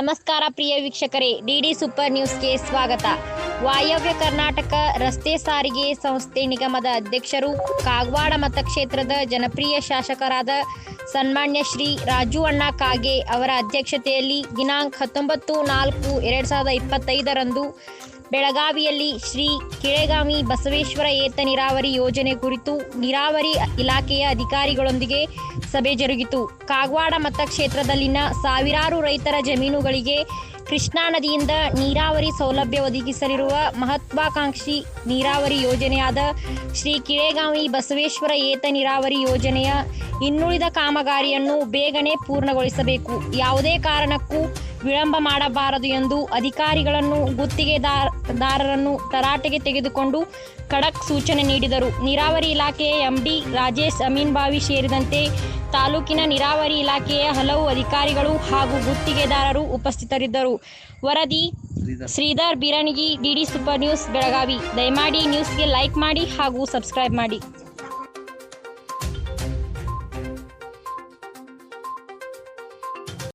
ನಮಸ್ಕಾರ ಪ್ರಿಯ ವೀಕ್ಷಕರೇ DD super ನ್ಯೂಸ್ಗೆ ಸ್ವಾಗತ. ವಾಯವ್ಯ ಕರ್ನಾಟಕ ರಸ್ತೆ ಸಾರಿಗೆ ಸಂಸ್ಥೆ ನಿಗಮದ ಅಧ್ಯಕ್ಷರು, ಕಾಗವಾಡ ಮತಕ್ಷೇತ್ರದ ಜನಪ್ರಿಯ ಶಾಸಕರಾದ ಸನ್ಮಾನ್ಯ ಶ್ರೀ ರಾಜು ಅಣ್ಣ ಕಾಗೆ ಅವರ ಅಧ್ಯಕ್ಷತೆಯಲ್ಲಿ ದಿನಾಂಕ ಹತ್ತೊಂಬತ್ತು ನಾಲ್ಕು ಎರಡು ಸಾವಿರದ ಇಪ್ಪತ್ತೈದರಂದು ಬೆಳಗಾವಿಯಲ್ಲಿ ಶ್ರೀ ಕಿಳೆಗಾಮಿ ಬಸವೇಶ್ವರ ಏತ ನೀರಾವರಿ ಯೋಜನೆ ಕುರಿತು ನೀರಾವರಿ ಇಲಾಖೆಯ ಅಧಿಕಾರಿಗಳೊಂದಿಗೆ ಸಭೆ ಜರುಗಿತು. ಕಾಗವಾಡ ಮತಕ್ಷೇತ್ರದಲ್ಲಿನ ಸಾವಿರಾರು ರೈತರ ಜಮೀನುಗಳಿಗೆ ಕೃಷ್ಣಾ ನದಿಯಿಂದ ನೀರಾವರಿ ಸೌಲಭ್ಯ ಒದಗಿಸಲಿರುವ ಮಹತ್ವಾಕಾಂಕ್ಷಿ ನೀರಾವರಿ ಯೋಜನೆಯಾದ ಶ್ರೀ ಕಿಳೆಗಾಮಿ ಬಸವೇಶ್ವರ ಏತ ನೀರಾವರಿ ಯೋಜನೆಯ ಇನ್ನುಳಿದ ಕಾಮಗಾರಿಯನ್ನು ಬೇಗನೆ ಪೂರ್ಣಗೊಳಿಸಬೇಕು. ಯಾವುದೇ ಕಾರಣಕ್ಕೂ ವಿಳಂಬ ಮಾಡಬಾರದು ಎಂದು ಅಧಿಕಾರಿಗಳನ್ನು ಗುತ್ತಿಗೆದಾರರನ್ನು ತರಾಟೆಗೆ ತೆಗೆದುಕೊಂಡು ಖಡಕ್ ಸೂಚನೆ ನೀಡಿದರು. ನೀರಾವರಿ ಇಲಾಖೆಯ ಎಂಡಿ ರಾಜೇಶ್ ಅಮೀನ್ಬಾವಿ ಸೇರಿದಂತೆ ತಾಲೂಕಿನ ನೀರಾವರಿ ಇಲಾಖೆಯ ಹಲವು ಅಧಿಕಾರಿಗಳು ಹಾಗೂ ಗುತ್ತಿಗೆದಾರರು ಉಪಸ್ಥಿತರಿದ್ದರು. ವರದಿ Sridhar Biranigi DD super news, Belagavi. ದಯಮಾಡಿ ನ್ಯೂಸ್ಗೆ ಲೈಕ್ ಮಾಡಿ ಹಾಗೂ ಸಬ್ಸ್ಕ್ರೈಬ್ ಮಾಡಿ.